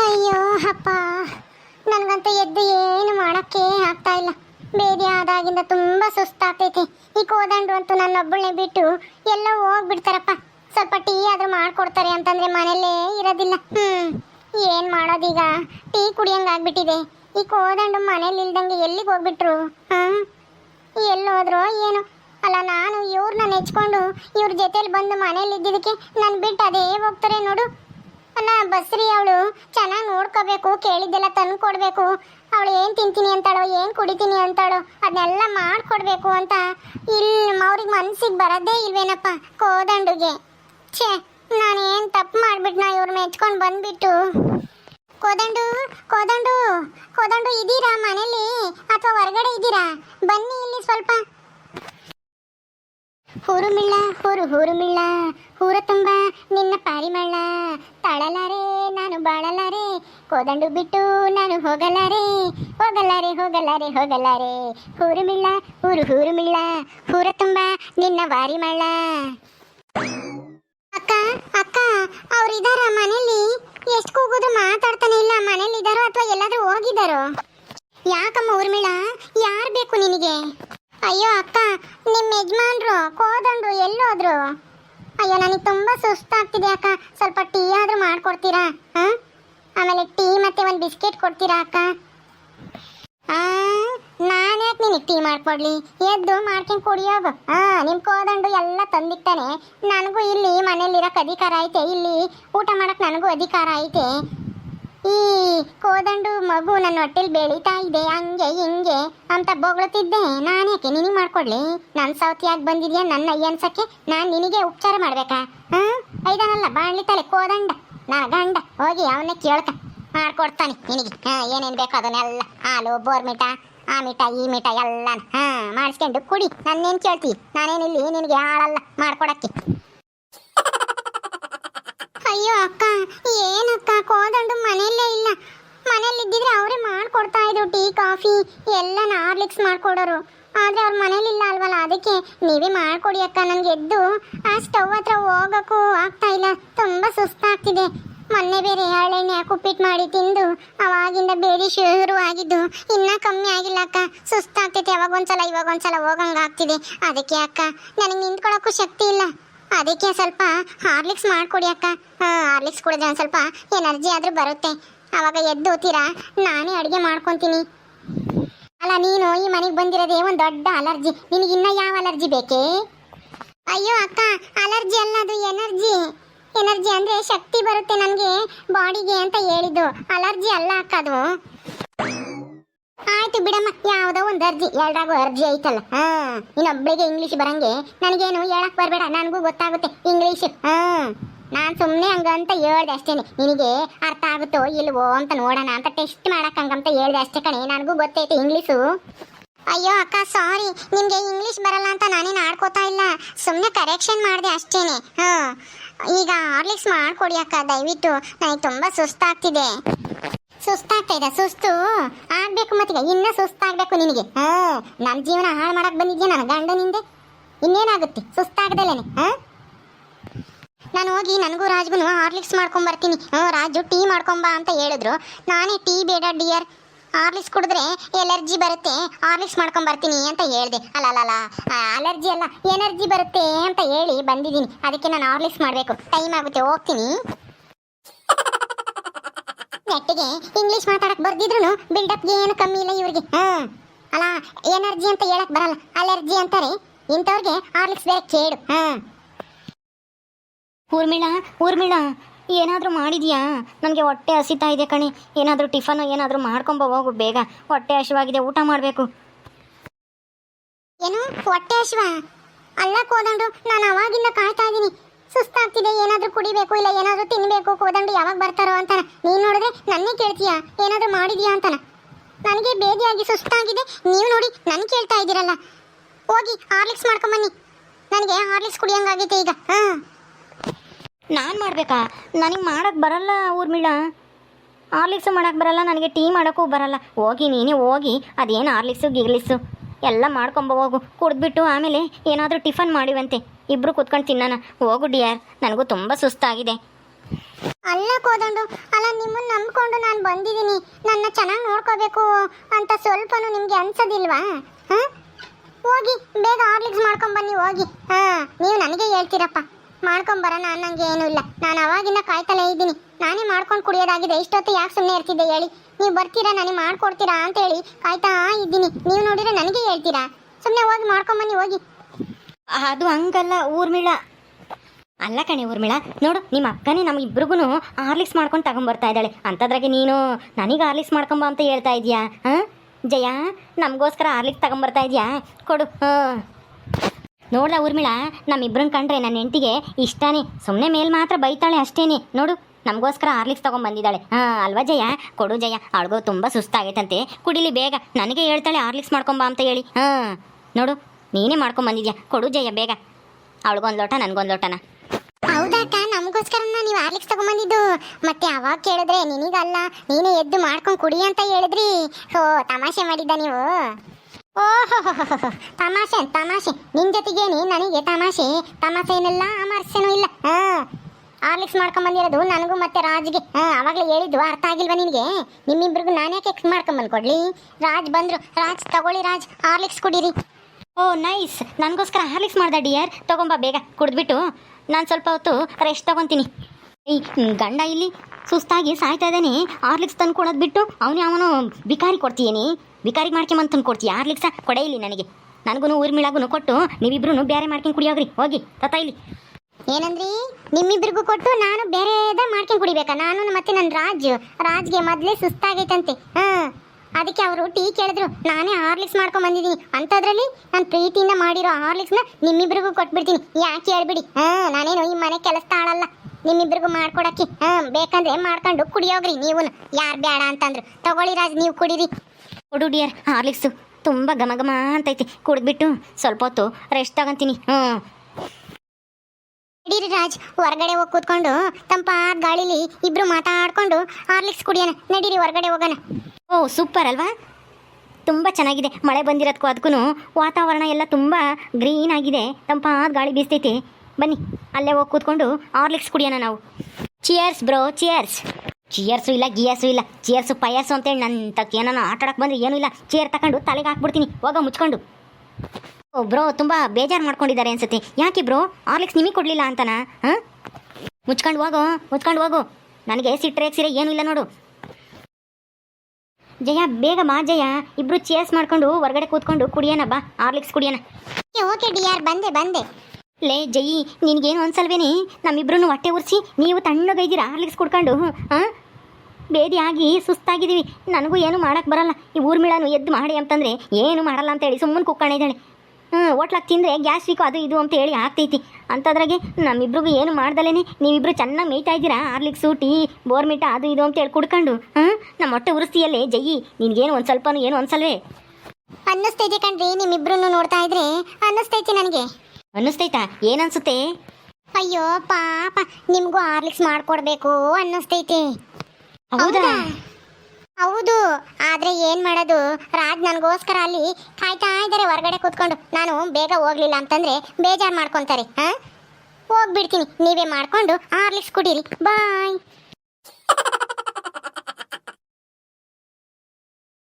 ಅಯ್ಯೋ ಅಪ್ಪ, ನನಗಂತೂ ಎದ್ದು ಏನು ಮಾಡೋಕ್ಕೆ ಆಗ್ತಾ ಇಲ್ಲ. ಬೇರೆ ಆದಾಗಿಂದ ತುಂಬ ಸುಸ್ತಾಗ್ತೈತಿ. ಈ ಕೋದಂಡು ಅಂತೂ ನನ್ನೊಬ್ಬಳನ್ನೇ ಬಿಟ್ಟು ಎಲ್ಲ ಹೋಗ್ಬಿಡ್ತಾರಪ್ಪ. ಸ್ವಲ್ಪ ಟೀ ಆದರೂ ಮಾಡಿಕೊಡ್ತಾರೆ ಅಂತಂದರೆ ಮನೆಯಲ್ಲೇ ಇರೋದಿಲ್ಲ. ಹ್ಞೂ ಏನು ಮಾಡೋದೀಗ? ಟೀ ಕುಡಿಯಂಗಾಗ್ಬಿಟ್ಟಿದೆ ಈ ಕೋದಂಡು ಮನೇಲಿ ಇಲ್ದಂಗೆ ಎಲ್ಲಿಗೆ ಹೋಗ್ಬಿಟ್ರು? ಹಾಂ ಎಲ್ಲಿ ಹೋದ್ರು ಏನು. ಅಲ್ಲ, ನಾನು ಇವ್ರನ್ನ ನೆಚ್ಕೊಂಡು ಇವ್ರ ಜೊತೇಲಿ ಬಂದು ಮನೇಲಿ ಇದ್ದಿದ್ದಕ್ಕೆ ನಾನು ಬಿಟ್ಟು ಅದೇ ಹೋಗ್ತಾರೆ ನೋಡು. ಅಲ್ಲ ಬಸ್ರಿ ಅವಳು ಚೆನ್ನಾಗಿ ನೋಡ್ಕೋಬೇಕು, ಕೇಳಿದ್ದೆಲ್ಲ ತಂದು ಕೊಡಬೇಕು ಅವಳು ಏನು ತಿಂತೀನಿ ಅಂತಾಳೋ, ಏನು ಕುಡಿತೀನಿ ಅಂತಾಳೋ ಅದನ್ನೆಲ್ಲ ಮಾಡಿಕೊಡ್ಬೇಕು ಅಂತ ಇಲ್ಲಿ ಅವ್ರಿಗೆ ಮನ್ಸಿಗೆ ಬರೋದೇ ಇಲ್ವೇನಪ್ಪ, ಕೋದಂಡುಗೆ. ಛೇ, ನಾನೇನು ತಪ್ಪು ಮಾಡಿಬಿಟ್ನಾ ಇವ್ರು ಮೆಚ್ಕೊಂಡು ಬಂದ್ಬಿಟ್ಟು? ಕೋದಂಡು ಕೋದಂಡು ಕೋದಂಡು ಇದ್ದೀರಾ ಮನೇಲಿ? ಅಥವಾ ಹೊರಗಡೆ ಇದ್ದೀರಾ ಬನ್ನಿ ಇಲ್ಲಿ ಸ್ವಲ್ಪ. ಹುರುಮಿಳ್ಳ, ಹುರು ಹುರುಮಿಳ್ಳ, ಹೂರ ತುಂಬ ನಿನ್ನ ಪಾರಿಮಳ್ಳ. ತಳಲಾರೆ, ನಾನು ಬಾಳಲಾರೆ, ಕೋದಂಡು ಬಿಟ್ಟು ನಾನು ಹೋಗಲಾರೆ ಹೋಗಲಾರೆ ಹೋಗಲಾರೆ ಹೋಗಲಾರೆ. ಹುರುಮಿಳ್ಳ, ಹುರು ಹುರುಮಿಳ್ಳ, ಹೂರ ತುಂಬ ನಿನ್ನ ವಾರಿಮಳ್ಳ. ಅಕ್ಕ ಅಕ್ಕ, ಅವ್ರಿದಾರ ಮನೇಲಿ? ಎಷ್ಟು ಕೂಗೋದು ಮಾತಾಡ್ತಾನೆ ಇಲ್ಲ ಮನೇಲಿ ಇದಾರೋ ಅಥವಾ ಎಲ್ಲಾದ್ರೂ ಹೋಗಿದಾರೋ ಯಾಕಮ್ಮ ಊರ್ಮಿಳ ಯಾರು ಬೇಕು ನಿನಗೆ? ಅಯ್ಯೋ ಅಕ್ಕ ನಿಮ್ಮ ಯಜಮಾನ್ರು, ಕೋದಂಡ್ರು ಎಲ್ಲೋದ್ರು? ಅಯ್ಯೋ, ನನಗೆ ತುಂಬ ಸುಸ್ತಾಗ್ತಿದೆ ಅಕ್ಕ. ಸ್ವಲ್ಪ ಟೀ ಆದರೂ ಮಾಡಿಕೊಡ್ತೀರಾ? ಹಾಂ? ಆಮೇಲೆ ಟೀ ಮತ್ತೆ ಒಂದು ಬಿಸ್ಕೆಟ್ ಕೊಡ್ತೀರಾ ಅಕ್ಕ? ಆ ನಾನ್ಯಾಕೆ ನಿನಗೆ ಟೀ ಮಾಡ್ಕೊಡ್ಲಿ? ಎದ್ದು ಮಾಡ್ಕೊಂಡು ಕುಡಿಯೋಗು ಹಾಂ ನಿಮ್ಮ ಕೋದಂಡು ಎಲ್ಲ ತಂದಿಕ್ತಾನೆ ನನಗೂ ಇಲ್ಲಿ ಮನೇಲಿರೋಕ್ಕೆ ಅಧಿಕಾರ ಐತೆ. ಇಲ್ಲಿ ಊಟ ಮಾಡೋಕ್ಕೆ ನನಗೂ ಅಧಿಕಾರ ಐತೆ. ಈ ಕೋದಂಡು ಮಗು ನನ್ನ ಹೊಟ್ಟೆಲಿ ಬೆಳೀತಾ ಇದೆ, ಹಂಗೆ ಹಿಂಗೆ ಅಂತ ಬೊಗಳುತ್ತಿದ್ದೆ. ನಾನೇಕೆ ನಿನಗೆ ಮಾಡ್ಕೊಡ್ಲಿ? ನನ್ನ ಸೌತಿಯಾಗಿ ಬಂದಿದ್ಯಾ ನನ್ನ ಅನ್ಸಕ್ಕೆ ನಾನು ನಿನಗೆ ಉಪಚಾರ ಮಾಡ್ಬೇಕಾ? ಹಾಂ ಐದಾನಲ್ಲ, ಬಾಣ್ಲಿ ತಲೆ, ಕೋದಂಡ. ನಾ ಗಂಡ, ಹೋಗಿ ಅವನ್ನೇ ಕೇಳ್ಕ. ಮಾಡ್ಕೊಡ್ತಾನೆ ನಿನಗೆ. ಹಾಂ, ಏನೇನು ಬೇಕು ಅದನ್ನೆಲ್ಲ. ಹಾಲು ಬೋರ್ಮಿಟ ಆ ಮಿಠ ಈ ಮಿಠ ಎಲ್ಲ ಹಾಂ, ಮಾಡಿಸ್ಕೊಂಡು ಕುಡಿ. ನನ್ನೇನು ಕೇಳ್ತೀವಿ ನಾನೇನಿಲ್ಲಿ ನಿನಗೆ ಹಾಳಲ್ಲ ಮಾಡ್ಕೊಡಕ್ಕೆ ಅಯ್ಯೋ ಅಕ್ಕ ಏನಕ್ಕ ಕೋದಂಡು ಮನೆಯಲ್ಲೇ ಇಲ್ಲ ಮನೇಲಿ ಇದ್ದಿದ್ರೆ ಅವರೇ ಮಾಡ್ಕೊಡ್ತಾ ಇದ್ರು ಟೀ, ಕಾಫಿ ಎಲ್ಲ ನಾರ್ಲಿಕ್ಸ್ ಮಾಡ್ಕೊಡೋರು. ಆದ್ರೆ ಅವ್ರ ಮನೇಲಿಲ್ಲ ಅಲ್ವಲ್ಲ, ಅದಕ್ಕೆ ನೀವೇ ಮಾಡ್ಕೊಡಿ ಅಕ್ಕ, ನನ್ಗೆ ಎದ್ದು ಆ ಸ್ಟವ್ ಹತ್ರ ಹೋಗಕ್ಕೂ ಆಗ್ತಾ ಇಲ್ಲ. ತುಂಬಾ ಸುಸ್ತಾಗ್ತಿದೆ. ಮೊನ್ನೆ ಬೇರೆ ಎಳ್ಳೆಣ್ಣೆ ಉಪ್ಪಿಟ್ಟು ಮಾಡಿ ತಿಂದು ಅವಾಗಿಂದ ಬೇರೆ ಶುರು ಆಗಿದ್ದು. ಇನ್ನ ಕಮ್ಮಿ ಆಗಿಲ್ಲ ಅಕ್ಕ. ಸುಸ್ತಾಗ್ತೈತೆ, ಯಾವಾಗ ಒಂದ್ಸಲ, ಇವಾಗ ಒಂದ್ಸಲ ಹೋಗಂಗ ಆಗ್ತಿದೆ. ಅದಕ್ಕೆ ಅಕ್ಕ, ನನಗೆ ನಿಂತ್ಕೊಳ್ಳೋಕ್ಕೂ ಶಕ್ತಿ ಇಲ್ಲ. ಅದಕ್ಕೆ ಸ್ವಲ್ಪ ಹಾರ್ಲಿಕ್ಸ್ ಮಾಡ್ಕೊಡಿ ಅಕ್ಕ. ಹಾರ್ಲಿಕ್ಸ್ ಕುಡಿದ್ರೆ ಒಂದು ಸ್ವಲ್ಪ ಎನರ್ಜಿ ಆದ್ರೂ ಬರುತ್ತೆ. ಅವಾಗ ಎದ್ದು ಹೋಗ್ತೀರಾ? ನಾನೇ ಅಡುಗೆ ಮಾಡ್ಕೊತೀನಿ. ಅಲ್ಲ, ನೀನು ಈ ಮನೆಗೆ ಬಂದಿರೋದೇ ಒಂದು ದೊಡ್ಡ ಅಲರ್ಜಿ. ನಿನಗೆ ಇನ್ನೂ ಯಾವ ಅಲರ್ಜಿ ಬೇಕೇ? ಅಯ್ಯೋ, ಅಕ್ಕ, ಅಲರ್ಜಿ ಅಲ್ಲ, ಅದು ಎನರ್ಜಿ. ಎನರ್ಜಿ ಅಂದ್ರೆ ಶಕ್ತಿ ಬರುತ್ತೆ ನನಗೆ, ಬಾಡಿಗೆ ಅಂತ ಹೇಳಿದ್ದು. ಅಲರ್ಜಿ ಅಲ್ಲ, ಅಕ್ಕ, ಅದು. ಆಯ್ತು ಬಿಡಮ್ಮ, ಯಾವುದೋ ಒಂದು ಅರ್ಜಿ. ಎರಡಾಗೂ ಅರ್ಜಿ ಐತಲ್ಲ. ಹಾ ಇನ್ನೊಬ್ಬಳಿಗೆ ಇಂಗ್ಲೀಷ್ ಬರಂಗೆ. ನನಗೇನು ಹೇಳಕ್ ಬರಬೇಡ. ನನಗೂ ಗೊತ್ತಾಗುತ್ತೆ ಇಂಗ್ಲಿಷ್ ಹಾ. ನಾನ್ ಸುಮ್ಮನೆ ಹಂಗಂತ ಹೇಳ್ದೆ ಅಷ್ಟೇನೆ. ನಿನಗೆ ಅರ್ಥ ಆಗುತ್ತೋ ಇಲ್ವೋ ಅಂತ ನೋಡೋಣ ಅಂತ ಟೆಸ್ಟ್ ಮಾಡಕ್ ಹಂಗಂತ ಹೇಳ್ದೆ ಅಷ್ಟೇ ಕಣೆ. ನನಗೂ ಗೊತ್ತೈತೆ ಇಂಗ್ಲೀಷು. ಅಯ್ಯೋ ಅಕ್ಕ ಸಾರಿ ನಿಮಗೆ ಇಂಗ್ಲಿಷ್ ಬರಲ್ಲ ಅಂತ ನಾನೇನು ಆಡ್ಕೋತಾ ಇಲ್ಲ. ಸುಮ್ಮನೆ ಕರೆಕ್ಷನ್ ಮಾಡಿದೆ ಅಷ್ಟೇನೆ. ಹಾಂ. ಈಗ ಆರ್ಲಿಕ್ಸ್ ಮಾಡ್ಕೊಡಿ ಅಕ್ಕ, ದಯವಿಟ್ಟು. ನನಗೆ ತುಂಬ ಸುಸ್ತಾಗ್ತಿದೆ. ಸುಸ್ತಾಗ್ತಾ ಇದೆ ಸುಸ್ತು. ಆಗಬೇಕು ಮತ್ತೀಗ, ಇನ್ನೂ ಸುಸ್ತಾಗಬೇಕು ನಿನಗೆ. ಹಾಂ. ನನ್ನ ಜೀವನ ಹಾಳು ಮಾಡಕ್ಕೆ ಬಂದಿದ್ಯಾ ನನ್ನ ಗಂಡನಿಂದೆ? ಇನ್ನೇನಾಗುತ್ತೆ? ಸುಸ್ತಾಗ್ದಲೇನೆ ಹಾ? ನಾನು ಹೋಗಿ ನನಗೂ ರಾಜ್ಗೂ ಹಾರ್ಲಿಕ್ಸ್ ಮಾಡ್ಕೊಂಬರ್ತೀನಿ ಹ್ಞೂ ರಾಜು, ಟೀ ಮಾಡ್ಕೊಂಬ ಅಂತ ಹೇಳಿದ್ರು. ನಾನೇ ಟೀ ಬೇಡ, ಡಿಯರ್. ಹಾರ್ಲಿಕ್ಸ್ ಕುಡಿದ್ರೆ ಎಲರ್ಜಿ ಬರುತ್ತೆ. ಹಾರ್ಲಿಕ್ಸ್ ಮಾಡ್ಕೊಂಬರ್ತೀನಿ ಅಂತ ಹೇಳಿದೆ. ಅಲ್ಲ ಅಲರ್ಜಿ ಅಲ್ಲ, ಎನರ್ಜಿ ಬರುತ್ತೆ ಅಂತ ಹೇಳಿ ಬಂದಿದ್ದೀನಿ. ಅದಕ್ಕೆ ನಾನು ಹಾರ್ಲಿಕ್ಸ್ ಮಾಡಬೇಕು. ಟೈಮ್ ಆಗುತ್ತೆ, ಹೋಗ್ತೀನಿ. ನೆಟ್ಟಿಗೆ ಇಂಗ್ಲೀಷ್ ಮಾತಾಡಕ್ಕೆ ಬರ್ದಿದ್ರು ಬಿಲ್ಡಪ್ಗೆ ಏನು ಕಮ್ಮಿ ಇಲ್ಲ ಇವ್ರಿಗೆ. ಹ್ಞೂ ಅಲ್ಲ, ಎನರ್ಜಿ ಅಂತ ಹೇಳಕ್ ಬರಲ್ಲ. ಅಲರ್ಜಿ ಅಂತಾರೆ. ಇಂಥವ್ರಿಗೆ ಹಾರ್ಲಿಕ್ಸ್ ಬೇರೆ ಕೇಳು ಹ್ಮ್. ಊರ್ಮಿಳ ಊರ್ಮಿಳ, ಏನಾದರೂ ಮಾಡಿದ್ಯಾ? ನನಗೆ ಹೊಟ್ಟೆ ಹಸಿತಾ ಇದೆ ಕಣಿ. ಏನಾದರೂ ಟಿಫನ್ ಏನಾದರೂ ಮಾಡ್ಕೊಂಬ ಹೋಗು ಬೇಗ. ಹೊಟ್ಟೆ ಹಸಿವಾಗಿದೆ, ಊಟ ಮಾಡಬೇಕು. ಏನು? ಹೊಟ್ಟೆ ಹಸಿವ? ಅಲ್ಲ ಕೋದಂಡು ನಾನು ಅವಾಗಿಂದ ಕಾಯ್ತಾ ಇದ್ದೀನಿ ಸುಸ್ತಾಗ್ತಿದೆ, ಏನಾದರೂ ಕುಡಿಬೇಕು ಇಲ್ಲ, ಏನಾದರೂ ತಿನ್ನಬೇಕು ಕೋದಂಡು ಯಾವಾಗ ಬರ್ತಾರೋ ಅಂತ ನೀನು ನೋಡಿದ್ರೆ ನನ್ನೇ ಕೇಳ್ತೀಯಾ? ಏನಾದರೂ ಮಾಡಿದ್ಯಾ ಅಂತಾನೆ. ನನಗೆ ಬೇದಿಯಾಗಿ ಸುಸ್ತಾಗಿದೆ, ನೀವು ನೋಡಿ ನಾನು ಕೇಳ್ತಾ ಇದ್ದೀರಲ್ಲ. ಹೋಗಿ ಹಾರ್ಲಿಕ್ಸ್ ಮಾಡ್ಕೊಂಬನ್ನಿ ನನಗೆ ಹಾರ್ಲಿಕ್ಸ್ ಕುಡಿಯಂಗಾಗೈತೆ ಈಗ. ಹಾ. ನಾನು ಮಾಡಬೇಕಾ? ನನಗೆ ಮಾಡೋಕ್ಕೆ ಬರಲ್ಲ ಊರ್ಮಿಳ. ಆರ್ಲಿಕ್ಸು ಮಾಡೋಕ್ಕೆ ಬರಲ್ಲ, ನನಗೆ ಟೀ ಮಾಡೋಕ್ಕೂ ಬರಲ್ಲ. ಹೋಗಿ ನೀನೇ ಹೋಗಿ, ಅದೇನು ಆರ್ಲಿಕ್ಸು ಗಿರ್ಲಿಕ್ಸು, ಎಲ್ಲ ಮಾಡ್ಕೊಂಬ ಹೋಗು. ಕುಡಿದ್ಬಿಟ್ಟು ಆಮೇಲೆ ಏನಾದರೂ ಟಿಫನ್ ಮಾಡಿವಂತೆ. ಇಬ್ಬರು ಕೂತ್ಕೊಂಡು ತಿನ್ನೋಣ. ಹೋಗು ಡಿಯರ್, ನನಗೂ ತುಂಬ ಸುಸ್ತಾಗಿದೆ. ಅಲ್ಲ ಕೋದಂಡು ಅಲ್ಲ ನಿಮ್ಮನ್ನು ನಂಬ್ಕೊಂಡು ನಾನು ಬಂದಿದ್ದೀನಿ. ನನ್ನ ಚೆನ್ನಾಗಿ ನೋಡ್ಕೋಬೇಕು ಅಂತ ಸ್ವಲ್ಪನೂ ನಿಮಗೆ ಅನ್ಸೋದಿಲ್ವಾ? ಹಾಂ? ಹೋಗಿ, ಬೇಗ ಆರ್ಲಿಕ್ಸ್ ಮಾಡ್ಕೊಂಬನ್ನಿ ಹೋಗಿ. ಹಾಂ, ನೀವು ನನಗೆ ಹೇಳ್ತೀರಪ್ಪ. ಮಾಡ್ಕೊಂಡ್ ಬರೋಣ ಅನ್ನಂಗೆ ಏನೂ ಇಲ್ಲ. ನಾನು ಅವಾಗಿಂದ ಕಾಯ್ತಲೇ ಇದ್ದೀನಿ. ನಾನೇ ಮಾಡ್ಕೊಂಡು ಕುಡಿಯೋದಾಗಿದೆ. ಇಷ್ಟೊತ್ತು ಯಾಕೆ ಸುಮ್ಮನೆ ಇರ್ತಿದ್ದೆ ಹೇಳಿ? ನೀವು ಬರ್ತೀರಾ ನನಗೆ ಮಾಡ್ಕೊಡ್ತೀರಾ ಅಂತ ಹೇಳಿ ಕಾಯ್ತಾ ಇದ್ದೀನಿ. ನೀವು ನೋಡಿದ್ರೆ ನನಗೆ ಹೇಳ್ತೀರಾ? ಸುಮ್ಮನೆ ಹೋಗಿ ಮಾಡ್ಕೊಂಬನ್ನಿ ಹೋಗಿ. ಅದು ಹಂಗಲ್ಲ, ಊರ್ಮಿಳ. ಅಲ್ಲ ಕಣೆ ಊರ್ಮಿಳ, ನೋಡು ನಿಮ್ಮ ಅಕ್ಕನೇ ನಮ್ಮ ಇಬ್ರಿಗೂ ಹಾರ್ಲಿಕ್ಸ್ ಮಾಡ್ಕೊಂಡು ತಗೊಂಬರ್ತಾ ಇದ್ದಾಳೆ. ಅಂಥದ್ರಾಗೆ ನೀನು ನನಗೆ ಹಾರ್ಲಿಕ್ಸ್ ಮಾಡ್ಕೊಂಬ ಅಂತ ಹೇಳ್ತಾ ಇದೀಯಾ? ಹಾಂ? ಜಯ, ನಮಗೋಸ್ಕರ ಹಾರ್ಲಿಕ್ಸ್ ತಗೊಂಬರ್ತಾ ಇದೆಯಾ? ಕೊಡು, ಹಾಂ. ನೋಡ್ದ ಊರ್ಮಿಳ? ನಮ್ಮಿಬ್ರನ್ನ ಕಂಡ್ರೆ ನನ್ನ ಹೆಂಡತಿಗೆ ಇಷ್ಟನೇ. ಸುಮ್ಮನೆ ಮೇಲ್ ಮಾತ್ರ ಬೈತಾಳೆ ಅಷ್ಟೇನೆ. ನೋಡು, ನಮಗೋಸ್ಕರ ಹಾರ್ಲಿಕ್ಸ್ ತಗೊಂಬಂದಿದ್ದಾಳೆ ಹಾಂ, ಅಲ್ವಾ ಜಯ? ಕೊಡು ಜಯ, ಅವಳಿಗೂ ತುಂಬ ಸುಸ್ತಾಗೈತಂತೆ. ಕುಡಿಲಿ ಬೇಗ. ನನಗೆ ಹೇಳ್ತಾಳೆ ಹಾರ್ಲಿಕ್ಸ್ ಮಾಡ್ಕೊಂಬಾ ಅಂತ ಹೇಳಿ. ಹಾಂ, ನೋಡು, ನೀನೇ ಮಾಡ್ಕೊಂಬಂದಿದ್ಯಾ ಕೊಡು ಜಯ ಬೇಗ. ಅವಳಿಗೊಂದು ಲೋಟ, ನನಗೊಂದು ಲೋಟನ. ಹೌದಕ್ಕ ನಮಗೋಸ್ಕರ ನೀವು ಹಾರ್ಲಿಕ್ಸ್ ತಗೊಂಬಂದಿದ್ದು ಮತ್ತೆ ಅವಾಗ ಕೇಳಿದ್ರೆ ನಿನಗಲ್ಲ, ನೀನೇ ಎದ್ದು ಮಾಡ್ಕೊಂಡು ಕುಡಿ ಅಂತ ಹೇಳಿದ್ರಿ. ಓ ತಮಾಷೆ ಮಾಡಿದ್ದ ನೀವು. ಓಹೋ ತಮಾಷೆ ತಮಾಷೆ. ನಿನ್ ಜೊತೆಗೇನಿ ನನಗೆ ತಮಾಷೆ. ತಮಾಷೆ ಏನಿಲ್ಲ ಅಮರ್ಸೆನೂ ಇಲ್ಲ. ಹಾ. ಹಾರ್ಲಿಕ್ಸ್ ಮಾಡ್ಕೊಂಡ್ ಬಂದಿರೋದು ನನಗೂ ಮತ್ತೆ ರಾಜ್ಗೆ. ಹಾ, ಅವಾಗಲೇ ಹೇಳಿದ್ದು, ಅರ್ಥ ಆಗಿಲ್ವಾ ನಿನಗೆ? ನಿಮ್ಮಿಬ್ರಿಗೂ ನಾನು ಎಕ್ಸ್ ಮಾಡ್ಕೊಂಡ್ ಬಂದ್ಕೊಡ್ಲಿ ರಾಜ್ ಬಂದ್ರು. ರಾಜ್, ತಗೊಳ್ಳಿ ರಾಜ್. ಹಾರ್ಲಿಕ್ಸ್ ಕುಡೀರಿ. Oh, nice. ನನಗೋಸ್ಕರ ಹಾರ್ಲಿಕ್ಸ್ ಮಾಡ್ದೆ, ಡಿಯರ್. ತಗೊಂಬ, ಬೇಗ. ಕುಡಿದ್ಬಿಟ್ಟು. ನಾನು ಸ್ವಲ್ಪ ಹೊತ್ತು ರೆಸ್ಟ್ ತಗೊತೀನಿ. ಈ ಗಂಡ ಇಲ್ಲಿ. ಸುಸ್ತಾಗಿ ಸಾಯ್ತಾ ಇದ್ದಾನೆ. ಆರ್ಲಿಕ್ಸ್ ತಂದು ಕೊಡೋದು ಬಿಟ್ಟು ಅವನೇ ಅವನು ಬಿಕಾರಿ ಕೊಡ್ತೀನಿ ಬಿಕಾರಿ ಮಾಡ್ಕೊಂಬಂದು ತಂದು ಕೊಡ್ತೀಯ? ಆರ್ಲಿಕ್ಸ ಕೊಡೇ ಇಲ್ಲಿ ನನಗೆ. ನನಗೂ ಊರ್ಮಿಳಾಗೂ ಕೊಟ್ಟು ನೀವಿಬ್ರು ಬೇರೆ ಮಾಡ್ಕೊಂಡು ಕುಡಿಯೋಗ್ರಿ. ಹೋಗಿ. ತತ ಇಲ್ಲಿ. ಏನಂದ್ರಿ? ನಿಮ್ಮಿಬ್ರಿಗೂ ಕೊಟ್ಟು ನಾನು ಬೇರೆದ ಮಾಡ್ಕೊಂಡು ಕುಡಿಬೇಕಾ? ನಾನು ಮತ್ತೆ ನನ್ನ ರಾಜ್. ರಾಜ್ಗೆ ಮೊದಲೇ ಸುಸ್ತಾಗೈತಂತೆ. ಹಾ. ಅದಕ್ಕೆ ಅವರು ಟೀ ಕೇಳಿದ್ರು. ನಾನೇ ಹಾರ್ಲಿಕ್ಸ್ ಮಾಡ್ಕೊಂಡ್ ಬಂದಿದ್ದೀನಿ. ಅಂಥದ್ರಲ್ಲಿ ನಾನು ಪ್ರೀತಿಯಿಂದ ಮಾಡಿರೋ ಹಾರ್ಲಿಕ್ಸ್ನ ನಿಮ್ಮಿಬ್ರಿಗೂ ಕೊಟ್ಬಿಡ್ತೀನಿ. ಯಾಕೆ ಹೇಳ್ಬಿಡಿ? ಹಾ, ನಾನೇನು ಈ ಮನೆ ಕೆಲಸ ಆಳಲ್ಲ. ನಿಮ್ಮಿಬ್ರಿಗೂ ಮಾಡ್ಕೊಡಕ್ಕೆ. ಹಾ ಬೇಕಂದ್ರೆ ಮಾಡ್ಕೊಂಡು ಕುಡಿಯೋಗ್ರಿ ನೀವು ಯಾರು ಬೇಡ ಅಂತಂದ್ರು. ತಗೊಳ್ಳಿ ರಾಜ್ ನೀವು ಕುಡೀರಿ. ಕೊಡು ಡಿಯರ್ ಹಾರ್ಲಿಕ್ಸು. ತುಂಬ ಘಮ ಘಮ ಅಂತೈತಿ. ಕುಡಿದ್ಬಿಟ್ಟು ಸ್ವಲ್ಪ ಹೊತ್ತು ರೆಸ್ಟ್ ತಗೊಂತೀನಿ. ಹ್ಞೂ. ನಡಿರಿ ರಾಜ್. ಹೊರಗಡೆ ಹೋಗಿ ಕೂತ್ಕೊಂಡು ತಂಪಾದ ಗಾಳಿಲಿ ಇಬ್ರು ಮಾತಾಡ್ಕೊಂಡು ಹಾರ್ಲಿಕ್ಸ್ ಕುಡಿಯೋಣ. ನಡೀರಿ ಹೊರಗಡೆ ಹೋಗೋಣ. ಓ ಸೂಪರ್ ಅಲ್ವಾ? ತುಂಬ ಚೆನ್ನಾಗಿದೆ. ಮಳೆ ಬಂದಿರೋದಕ್ಕೂ ಅದಕ್ಕೂ ವಾತಾವರಣ ಎಲ್ಲ ತುಂಬ ಗ್ರೀನ್ ಆಗಿದೆ. ತಂಪಾದ ಗಾಳಿ ಬೀಸ್ತೈತೆ. ಬನ್ನಿ, ಅಲ್ಲೇ ಹೋಗಿ ಕೂತ್ಕೊಂಡು ಆರ್ಲಿಕ್ಸ್ ಕುಡಿಯೋಣ ನಾವು. ಚಿಯರ್ಸ್ ಬ್ರೋ ಚಿಯರ್ಸ್ ಚಿಯರ್ಸು ಇಲ್ಲ, ಗಿಯರ್ಸು ಇಲ್ಲ ಚಿಯರ್ಸು ಪಯರ್ಸು ಅಂತೇಳಿ ನನ್ನ ತಕ್ಕ ಏನಾನ ಆಟಾಡಕ್ಕೆ ಬಂದರೆ ಏನೂ ಇಲ್ಲ. ಚೇರ್ ತಗೊಂಡು ತಲೆಗೆ ಹಾಕ್ಬಿಡ್ತೀನಿ, ಹೋಗ ಮುಚ್ಕೊಂಡು. ಓ ಬ್ರೋ ತುಂಬ ಬೇಜಾರು ಮಾಡ್ಕೊಂಡಿದ್ದಾರೆ ಅನ್ಸುತ್ತೆ. ಯಾಕೆ ಬ್ರೋ ಆರ್ಲಿಕ್ಸ್ ನಿಮಗೆ ಕೊಡಲಿಲ್ಲ ಅಂತನಾ? ಹಾಂ? ಮುಚ್ಕೊಂಡು ಹೋಗೋ, ಮುಚ್ಕೊಂಡು ಹೋಗು. ನನಗೆ ಸಿಟ್ರೆ ಸಿರೆ ಏನೂ ಇಲ್ಲ ನೋಡು. ಜಯ, ಬೇಗ ಬಾ ಜಯ. ಇಬ್ರು ಚೇರ್ಸ್ ಮಾಡ್ಕೊಂಡು ಹೊರಗಡೆ ಕೂತ್ಕೊಂಡು ಕುಡಿಯೋಣ ಬಾ ಆರ್ಲಿಕ್ಸ್ ಕುಡಿಯೋಣ. ಓಕೆ ಡಿಯರ್ ಬಂದೆ ಬಂದೆ. ಲೇ ಜಯಿ ನಿನಗೇನು ಅನ್ಸಲ್ವೇನಿ? ನಮ್ಮಿಬ್ರು ಹೊಟ್ಟೆ ಉರಿಸಿ ನೀವು ತಣ್ಣಗೈದಿರ ಹಾರ್ಲಿಕ್ಸ್ ಕುಡ್ಕೊಂಡು ಹಾಂ ಬೇದಿ ಆಗಿ ಸುಸ್ತಾಗಿದ್ದೀವಿ. ನನಗೂ ಏನು ಮಾಡಕ್ಕೆ ಬರಲ್ಲ. ಈ ಊರ್ಮಿಳನು ಎದ್ದು ಮಾಡಿ ಅಂತಂದರೆ ಏನು ಮಾಡಲ್ಲ ಅಂತೇಳಿ ಸುಮ್ಮನೆ ಕುಕ್ಕೊಂಡಿದ್ದಾಳೆ ಹ್ಞೂ ಹೋಟ್ಲಾಗ ತಿಂದರೆ ಗ್ಯಾಸ್ಟ್ರಿಕ್ ಅದು ಇದು ಅಂತ ಹೇಳಿ ಆಗ್ತೈತಿ. ಅಂಥದ್ರಾಗೆ ನಮ್ಮಿಬ್ರಿಗೂ ಏನು ಮಾಡ್ದಲೇ ನೀವಿಬ್ರು ಚೆನ್ನಾಗಿ ಮೇಯ್ತಾ ಇದ್ದೀರಾ? ಹಾರ್ಲಿಕ್ಸು, ಟೀ ಬೋರ್ಮಿಟ ಅದು ಇದು ಅಂತ ಹೇಳಿ ಕುಡ್ಕೊಂಡು ಹಾಂ ನಮ್ಮ ಹೊಟ್ಟೆ ಉರಿಸ್ತೀಯಲ್ಲೇ ಜಯಿ ನಿನಗೇನು ಒಂದು ಸ್ವಲ್ಪನೂ ಏನು ಅನ್ಸಲ್ವೇ? ಅನ್ನಿಸ್ತೈತಿ ಕಣ್ರಿ ನಿಮ್ಮಿಬ್ರು ನೋಡ್ತಾ ಇದ್ರೆ ಅನ್ನಿಸ್ತೈತಿ ನನಗೆ. ಅನ್ನಿಸ್ತೈತಾ? ಏನನ್ಸುತ್ತೆ ಅಯ್ಯೋ ಪಾಪ. ನಿಮ್ಗೂ ಹಾರ್ಲಿಕ್ಸ್ ಮಾಡ್ಕೊಡ್ಬೇಕು ಅನ್ನಿಸ್ತೈತಿ. ಹೌದಾ? ಹೌದು? ಆದ್ರೆ ಏನ್ ಮಾಡೋದು? ರಾಜ್ ನನಗೋಸ್ಕರ ಅಲ್ಲಿ ಕಾಯ್ತಾ ಇದ್ದಾರೆ ಹೊರಗಡೆ ಕೂತ್ಕೊಂಡು. ನಾನು ಬೇಗ ಹೋಗ್ಲಿಲ್ಲ ಅಂತಂದ್ರೆ ಬೇಜಾರ್ ಮಾಡ್ಕೊಂತಾರೆ ಹಾ? ಹೋಗ್ಬಿಡ್ತೀನಿ. ನೀವೇ ಮಾಡ್ಕೊಂಡು ಹಾರ್ಲಿಕ್ಸ್ ಕುಡೀರಿ. ಬಾಯ್.